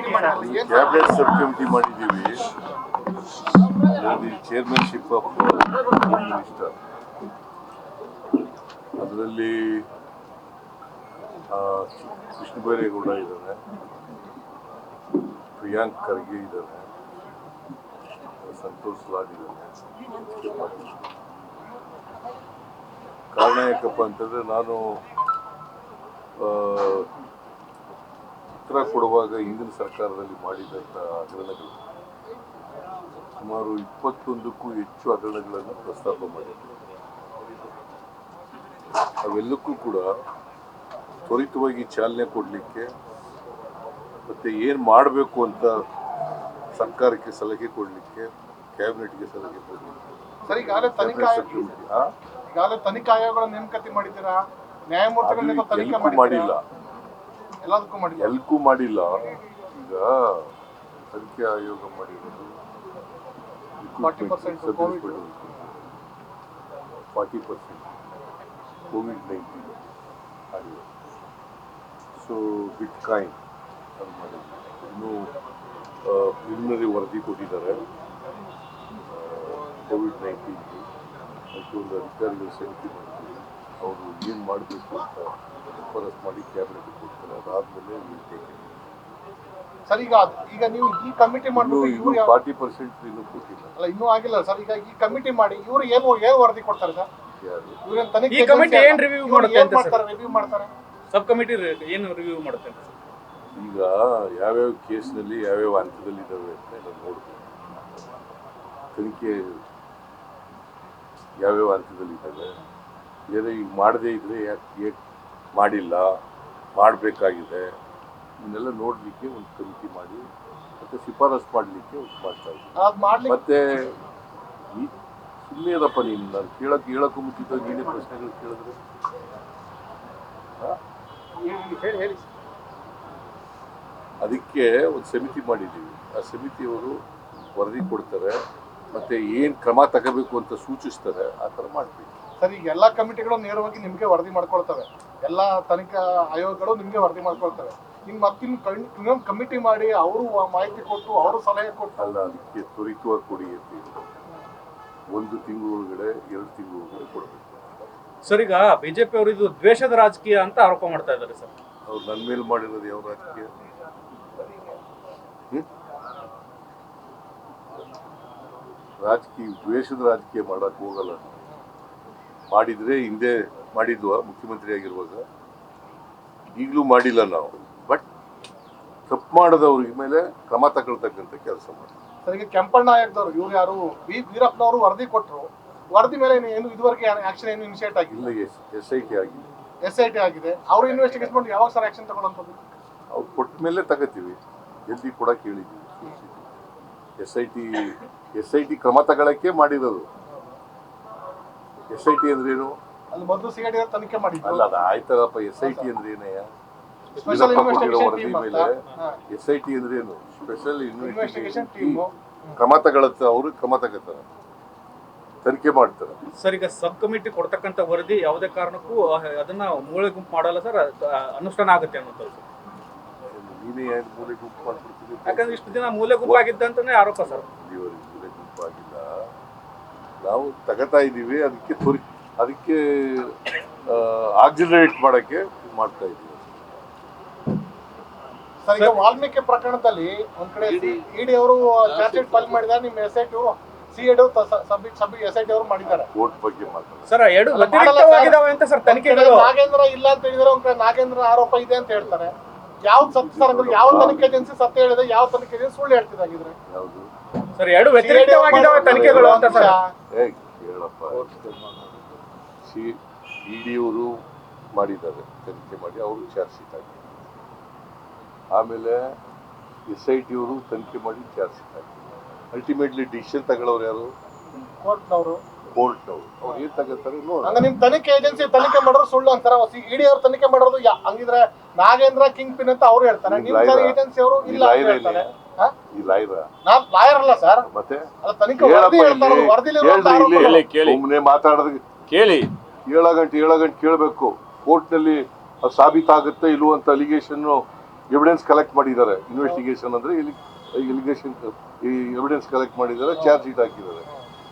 Cabinet sub committee ಮಾಡಿದ್ದೀವಿ. Chairmanship of minister ಅದರಲ್ಲಿ ಕೃಷ್ಣ ಬೈರೇಗೌಡ ಇದ್ದಾರೆ ಪ್ರಿಯಾಂಕ್ ಖರ್ಗೆ ಇದ್ದಾರೆ ಸಂತೋಷ್ ಲಾಡ್ ಇದ್ದಾರೆ ಕಾರಣ ಯಾಕಪ್ಪ ಅಂತಂದರೆ ನಾನು ಉತ್ತರ ಕೊಡುವಾಗ ಹಿಂದಿನ ಸರ್ಕಾರದಲ್ಲಿ ಮಾಡಿದಂಥ ಹಗರಣಗಳು ಸುಮಾರು ಇಪ್ಪತ್ತೊಂದಕ್ಕೂ ಹೆಚ್ಚು ಹಗರಣಗಳನ್ನು ಪ್ರಸ್ತಾಪ ಮಾಡಿದ್ದರು ಅವೆಲ್ಲಕ್ಕೂ ಕೂಡ ತ್ವರಿತವಾಗಿ ಚಾಲನೆ ಕೊಡಲಿಕ್ಕೆ ಮತ್ತೆ ಏನು ಮಾಡಬೇಕು ಅಂತ ಸರ್ಕಾರಕ್ಕೆ ಸಲಹೆ ಕೊಡಲಿಕ್ಕೆ ಕ್ಯಾಬಿನೆಟ್ಗೆ ಸಲಹೆ ಕೊಡಲಿಕ್ಕೆ. ಸರ್ ಈಗಾಗಲೇ ತನಿಖಾ? ಈಗಾಗಲೇ ಆಯೋಗಗಳ ನೇಮಕಾತಿ ಮಾಡಿದ್ದೀರಾ? ನ್ಯಾಯಮೂರ್ತಿಗಳ ಅದು ತನಿಖೆ ಮಾಡಿಲ್ಲ. ಎಲ್ಲದಕ್ಕೂ ಮಾಡಿಲ್ಲ. ಎಲ್ಗೂ ಮಾಡಿಲ್ಲ. ಈಗ ಅದಕ್ಕೆ ಆಯೋಗ ಮಾಡಿರೋದು. 40% COVID forty percent COVID nineteen ಆಗಿದೆ. ಸೊ ಬಿಟ್ ಕಾಯಿನ್ ಅದು ಮಾಡಿದ್ವಿ ಇನ್ನೂ ಪ್ರಿಲಿಮಿನರಿ ವರದಿ ಕೊಟ್ಟಿದ್ದಾರೆ. ಕೋವಿಡ್ ನೈನ್ಟೀನ್ಗೆ ಮತ್ತು ಒಂದು ಅಧಿಕಾರಿಗಳು ಸಮಿತಿ ಮಾಡ್ತೀವಿ. ಅವರು ಏನು ಮಾಡಬೇಕು ಅಂತ ಶಿಫಾರಸ್ ಮಾಡಿ ಕ್ಯಾಬಿನೆಟ್ ಕೊಡ್ತಾರೆ ಅದಾದ್ಮೇಲೆ ವಿಲ್ ಟೇಕ್ ಸರ್ ಈಗ ಅದ್- ಈಗ ನೀವು ಈ ಕಮಿಟಿ ಮಾಡಿ ಮಾಡ್ಬಿಟ್ಟು ಇನ್ನೂ ಇವ್ರು ಯಾವ- ಫಾರ್ಟಿ ಪರ್ಸೆಂಟ್ ಇನ್ನೂ ಕೊಟ್ಟಿಲ್ಲ. ಅಲ್ಲ ಇನ್ನೂ ಆಗಿಲ್ಲ ಸರ್ ಈಗ ಈ ಕಮಿಟಿ ಮಾಡಿ ಇವರು ಏನು ಏನು ವರದಿ ಕೊಡ್ತಾರೆ ಸರ್ ಯಾರು? ಇವ್ರೇನ್ ತನಿಖೆ ಈ committee agency ಏನ್ ಅಲ್ಲ. review ಮಾಡುತ್ತೆ ಅಂತ ಸರ್? ರಿವ್ಯೂ ಮಾಡ್ತಾರೆ? ಸಬ್ ಕಮಿಟಿ ಏನು ರಿವ್ಯೂ ಮಾಡುತ್ತೆ ಅಂತ ಸರ್ ಈಗ ಯಾವ್ಯಾವ ಕೇಸ್ನಲ್ಲಿ ಯಾವ್ಯಾವ ಹಂತದಲ್ಲಿ ಇದಾವೆ ಅಂತ ಎಲ್ಲ ನೋಡ್ಬೇಕು. ತನಿಖೆ ಯಾವ್ಯಾವ ಹಂತದಲ್ಲಿ ಇದ್ದಾವೆ ಏನೋ ಈಗ ಮಾಡದೇ ಇದ್ರೆ ಯಾಕೆ ಮಾಡಿಲ್ಲ ಮಾಡಬೇಕಾಗಿದೆ. ಇದನ್ನೆಲ್ಲ ನೋಡಲಿಕ್ಕೆ ಒಂದು ಕಮಿಟಿ ಮಾಡಿ ಮತ್ತೆ ಶಿಫಾರಸು ಮಾಡಲಿಕ್ಕೆ ಒಂದು ಮಾಡ್ತಾ ಇದ್ದೀನಿ. ಮತ್ತೆ ಈ ಸುಮ್ಮನೆ ಅದಪ್ಪ ನೀನು ನಾನು ಕೇಳೋಕ್ಕೆ ಹೇಳೋಕ್ಕೂ ಮುಂಚಿತ ನೀನೇ ಪ್ರಶ್ನೆಗಳು ಕೇಳಿದ್ರೆ? ಅದಕ್ಕೆ ಒಂದು ಸಮಿತಿ ಮಾಡಿದ್ದೀವಿ. ಆ ಸಮಿತಿಯವರು ವರದಿ ಕೊಡ್ತಾರೆ ಮತ್ತೆ ಏನು ಕ್ರಮ ತಗೋಬೇಕು ಅಂತ ಸೂಚಿಸ್ತಾರೆ ಆ ಥರ ಮಾಡ್ತೀವಿ. ಸರ್ ಈಗ ಎಲ್ಲಾ ಕಮಿಟಿಗಳು ನೇರವಾಗಿ ನಿಮ್ಗೆ ವರದಿ ಮಾಡ್ಕೊಳ್ತವೆ. ಎಲ್ಲಾ ತನಿಖಾ ಆಯೋಗಗಳು ನಿಮಗೆ ವರದಿ ಮಾಡ್ಕೊಳ್ತವೆ. ಹಿಂಗೆ ಮತ್ತೆ ಇನ್ನೊಂದು ಕಮಿಟಿ ಮಾಡಿ ಅವರು ಮಾಹಿತಿ ಕೊಟ್ಟು ಅವರು ಸಲಹೆ ಕೊಟ್ಟು. ಅಲ್ಲ ಅದಕ್ಕೆ ತ್ವರಿತವಾಗಿ ಕೊಡಿ ಅಂತ ಒಂದು ತಿಂಗಳು ಒಳಗಡೆ ಎರಡು ತಿಂಗಳು ಒಳಗಡೆ ಕೊಡಬೇಕು. ಸರ್ ಈಗ ಬಿಜೆಪಿ ಅವರು ಇದು ದ್ವೇಷದ ರಾಜಕೀಯ ಅಂತ ಆರೋಪ ಮಾಡ್ತಾ ಇದ್ದಾರೆ ಸರ್. ಅವ್ರು ನನ್ನ ಮೇಲೆ ಮಾಡಿರೋದು ಯಾವ ರಾಜಕೀಯ? ಹ್ಮ್? ರಾಜಕೀಯ ದ್ವೇಷದ ರಾಜಕೀಯ ಮಾಡಕ್ ಹೋಗಲ್ಲ. ಮಾಡಿದ್ರೆ ಹಿಂದೆ ಮಾಡಿದ್ವ ಮುಖ್ಯಮಂತ್ರಿ ಆಗಿರುವಾಗ ಈಗಲೂ ಮಾಡಿಲ್ಲ ನಾವು. ಬಟ್ ತಪ್ಪು ಮಾಡದವ್ರಿಗೆ ಮೇಲೆ ಕ್ರಮ ತಗೊಳ್ತಕ್ಕಂಥ ಕೆಲಸ ಮಾಡಿ ಈಗ ಕೆಂಪಣ್ಣ ಆಯೋಗದವರು ಇವ್ರು ಯಾರು? ವೀರಪ್ಪನವರು ವರದಿ ಕೊಟ್ಟರು ವರದಿ ಮೇಲೆ ಏನು- ಇದುವರೆಗೆ ಆಕ್ಷನ್ ಏನು ಇನಿಷಿಯೇಟ್ ಆಗಿಲ್ಲ? ಎಸ್ ಎಸ್ ಐ ಟಿ ಆಗಿದೆ. ಎಸ್ ಐ ಟಿ ಆಗಿದೆ. ಅವರು ಇನ್ವೆಸ್ಟಿಗೇಷನ್ ಮಾಡಿ ಯಾವಾಗ ಸರ್ ಆಕ್ಷನ್ ತಗೊಳ್ಳೋಂಥದ್ದು ಅವ್ರು ಕೊಟ್ಟ ಮೇಲೆ ತಗೋತೀವಿ. ಜಲ್ದಿ ಕೂಡ ಕೇಳಿದ್ದೀವಿ. S I T S I T ಕ್ರಮ ತಗೊಳ್ಳೋಕ್ಕೆ ಮಾಡಿರೋದು. ಎಸ್ ಐ ಟಿ ಅಂದ್ರೇನು ಏನು? ಅಲ್ಲಿ ಮೊದಲು ಸಿ ಐ ಡಿ ತನಿಖೆ ಮಾಡಿದ್ರು. ಅಲ್ಲ ಅದು ಆಯ್ತಲ್ಲಪ್ಪ ಎಸ್ ಐ ಟಿ ಅಂದ್ರೇನಯ್ಯ ಕೊಟ್ಟಿರೋ ವರದಿ ಮೇಲೆ. ಎಸ್ ಐ ಟಿ ಅಂದ್ರೇನು ಏನು? ಸ್ಪೆಷಲ್ ಇನ್ವೆಸ್ಟಿಗೇಷನ್ ಟೀಮ್ ಕ್ರಮ ತಗೊಳತ್ತ ಅವರು ಕ್ರಮ ತಗೋತಾರೆ ತನಿಖೆ ಮಾಡ್ತಾರೆ. ಸರ್ ಈಗ ಸಬ್ ಕಮಿಟಿ ಕೊಡ್ತಕ್ಕಂಥ ವರದಿ ಯಾವುದೇ ಕಾರಣಕ್ಕೂ ಅದನ್ನ ಮೂಳೆ ಗುಂಪು ಮಾಡಲ್ಲ ಸರ್ ಅನುಷ್ಠಾನ ಆಗುತ್ತೆ ಅನ್ನೋದು ಸರ್. ನೀನೇ ಮೂಲೆ ಗುಂಪು ಮಾಡ್ಬಿಡ್ತೀವಿ ಯಾಕಂದ್ರೆ ಇಷ್ಟು ದಿನ ಮೂಲೆ ಗುಂಪು ಆಗಿದ್ದ ಅಂತಾನೆ ಆರೋಪ ಸರ್. ಮೂಲೆ ನಾವು ತಗೋತಾ ಇದ್ದೀವಿ ಅದಕ್ಕೆ ತುರಿ ಅದಕ್ಕೆ ಆಕ್ಸಿಲರೇಟ್ ಮಾಡೋಕ್ಕೆ ಮಾಡ್ತಾ ಇದ್ದೀವಿ. ಸರ್ ಈಗ ವಾಲ್ಮೀಕಿ ಪ್ರಕರಣದಲ್ಲಿ ಒಂದ್ ಕಡೆ ಇಡಿ. ಅವರು ಚಾರ್ಜ್ ಶೀಟ್ ಫೈಲ್ ಮಾಡಿದ್ದಾರೆ ನಿಮ್ಮ S I T C edu sub sub S I T ಅವರು ಮಾಡಿದ್ದಾರೆ. ಕೋರ್ಟ್ ಬಗ್ಗೆ ಮಾತಾಡ ಸರ್ ಎರಡು ವ್ಯತಿರಿಕ್ತವಾಗಿದಾವೆ ಅಂತ ಸರ್ ತನಿಖೆಗಳು. ನಾಗೇಂದ್ರ ಇಲ್ಲ ಅಂತ ಹೇಳಿದ್ರೆ ಒಂದ್ ಕಡೆ ನಾಗೇಂದ್ರ ಆರೋಪ ಇದೆ ಅಂತ ಹೇಳ್ತಾರೆ. ಯಾವ್ದು ಸತ್ಯ ಸರ್ ಅಂದ್ರೆ ಯಾವ ತನಿಖೆ ಏಜೆನ್ಸಿ ಸತ್ಯ ಹೇಳಿದೆ ಯಾವ ತನಿಖೆ ಏಜೆನ್ಸಿ ಸುಳ್ಳು ಹೇಳ್ತಿದ್ದಾಗಿದ್ರೆ? ಯಾವುದು? ಸರ್ ಎರಡು ವ್ಯತಿರಿಕ್ತವಾಗಿದ್ದಾವೆ ತನಿಖೆಗಳು ಅಂತ ಸರ್. ಏ ಕೇಳಪ್ಪ. ಸಿ ಇ ಡಿ ಅವರು ಮಾಡಿದ್ದಾರೆ ತನಿಖೆ ಮಾಡಿ ಅವರು ಚಾರ್ಜ್ ಶೀಟ್ ಹಾಕಿದ್ದಾರೆ ಆಮೇಲೆ ಎಸ್ ಐ ಟಿ ಅವರು ತನಿಖೆ ಮಾಡಿ ಚಾರ್ಜ್ ಶೀಟ್ ಹಾಕಿದ್ದಾರೆ ಅಲ್ಟಿಮೇಟ್ಲಿ ಡಿಸಿಷನ್ ತಗೊಳ್ಳೋರು ಯಾರು? ಕೋರ್ಟ್ನವರು. ಕೋರ್ಟ್ನವರು. ಅವ್ರು ಏನು ತಗೋತಾರೆ ನೋಡಿ ಹಂಗ ನಿಮ್ ತನಿಖೆ ಏಜೆನ್ಸಿ ತನಿಖೆ ಮಾಡೋರು ಸುಳ್ಳು ಅಂತಾರ. ಇಡಿ ಅವ್ರು ತನಿಖೆ ಮಾಡೋದು ಯಾ- ಹಂಗಿದ್ರೆ ನಾಗೇಂದ್ರ ಕಿಂಗ್ ಪಿನ್ ಅಂತ ಅವ್ರು ಹೇಳ್ತಾರೆ. ನಿಮ್ ಏಜೆನ್ಸಿ ಅವರು ಇಲ್ಲ ಅಂತ ಹೇಳ್ತಾರೆ? ಈ ಲಾಯರ. ನಾನ್ ಲಾಯರ್ ಅಲ್ಲ ಸರ್. ಮತ್ತೆ? ತನಿಖೆ ವರದಿ ಹೇಳ್ತಾರೆ ಇಲ್ಲಿ. ವರದಿಲಿ ಇಲ್ಲಿ. ಕೇಳಿ, ಕೇಳಿ. ಮಾತಾಡೋದ್. ಕೇಳಿ. ಏಳ ಗಂಟೆ ಏಳು ಗಂಟೆ ಕೇಳಬೇಕು. ಕೋರ್ಟ್ನಲ್ಲಿ ಅದು ಸಾಬೀತಾಗುತ್ತೆ ಇಲ್ವೋ ಅಂತ ಅಲಿಗೇಷನ್ ಎವಿಡೆನ್ಸ್ ಕಲೆಕ್ಟ್ ಮಾಡಿದ್ದಾರೆ. ಇನ್ವೆಸ್ಟಿಗೇಷನ್ ಅಂದ್ರೆ ಇಲಿಗೇಷನ್ ಈ ಎವಿಡೆನ್ಸ್ ಕಲೆಕ್ಟ್ ಮಾಡಿದ್ದಾರೆ ಚಾರ್ಜ್ ಶೀಟ್ ಹಾಕಿದ್ದಾರೆ.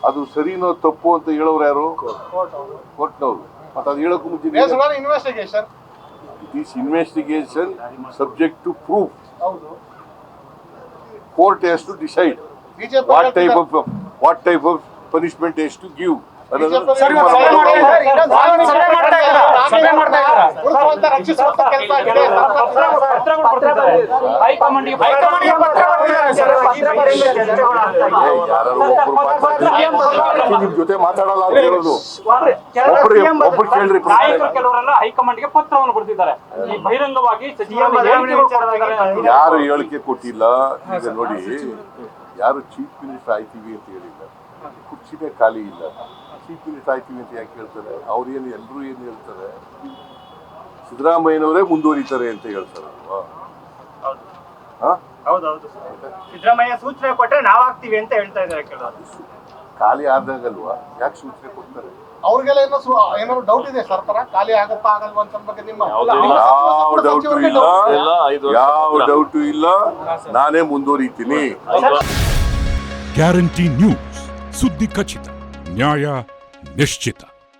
ಅದು ಸರಿನೋ ತಪ್ಪು ಅಂತ ಹೇಳೋರು ಯಾರು? ಕೋರ್ಟ್ ಅವರು ಕೊಟ್ಟನವ್ರು ಮತ್ತೆ ಅದು ಹೇಳೋಕ್ಕೂ ಮುಂಚೆ base on investigation this investigation subject to proof ಹೌದು. court has to decide BJP what type of what type of punishment has to give. Another, ರಕ್ಷಿಸುವಂತ ಕೆಲಸ ಆಗಿದೆ. ಹೈಕಮಾಂಡ್ಗೆ. ನಿಮ್ ಜೊತೆ ಮಾತಾಡಲ್ಲ ಅಂತ ಹೇಳೋದು. ಒಬ್ರು ಕೇಳ್ರಿ ನಾಯಕರು ಕೆಲವರೆಲ್ಲ ಹೈಕಮಾಂಡ್ಗೆ ಪತ್ರವನ್ನು ಕೊಡ್ತಿದ್ದಾರೆ. ಈ ಬಹಿರಂಗವಾಗಿ ಯಾರು ಹೇಳಿಕೆ ಕೊಟ್ಟಿಲ್ಲ? ಈಗ ನೋಡಿ ಯಾರು ಚೀಫ್ ಮಿನಿಸ್ಟರ್ ಆಯ್ತೀವಿ ಅಂತ ಹೇಳಿಲ್ಲ. ಕುರ್ಚಿನೇ ಖಾಲಿ ಇಲ್ಲ. ಚೀಫ್ ಮಿನಿಸ್ಟರ್ ಆಯ್ತೀವಿ ಅಂತ ಯಾಕೆ ಹೇಳ್ತಾರೆ? ಅವ್ರು ಏನು ಎಲ್ಲರೂ ಏನು ಹೇಳ್ತಾರೆ? ಸಿದ್ದರಾಮಯ್ಯನವರೇ ಮುಂದುವರಿತಾರೆ ಅಂತ ಹೇಳ್ತಾರೆ? ಹೌದೌದು ಸಿದ್ದರಾಮಯ್ಯ ಸೂಚನೆ ಕೊಟ್ಟರೆ ನಾವಾಗ್ತೀವಿ ಅಂತ ಹೇಳ್ತಾ ಇದ್ದಾರೆ ಕೆಲವರು. ಖಾಲಿ ಆದಾಗಲ್ವಾ? ಯಾಕೆ ಸೂಚನೆ ಕೊಡ್ತಾರೆ? ಅವ್ರಿಗೆಲ್ಲ ಏನೋ ಸು- ಏನಾದ್ರು ಡೌಟ್ ಇದೆ ಸರ್ಕಾರ ಖಾಲಿ ಆಗತ್ತಾ ಆಗಲ್ವಾ ಅಂತ ಬಗ್ಗೆ ನಿಮ್ಮ ಯಾವ ಡೌಟು ಇಲ್ಲ. ಯಾವ ಡೌಟು ಇಲ್ಲ. ನಾನೇ ಮುಂದುವರಿತೀನಿ. ಗ್ಯಾರಂಟಿ ನ್ಯೂಸ್ ಸುದ್ದಿ ಖಚಿತ ನ್ಯಾಯ ನಿಶ್ಚಿತ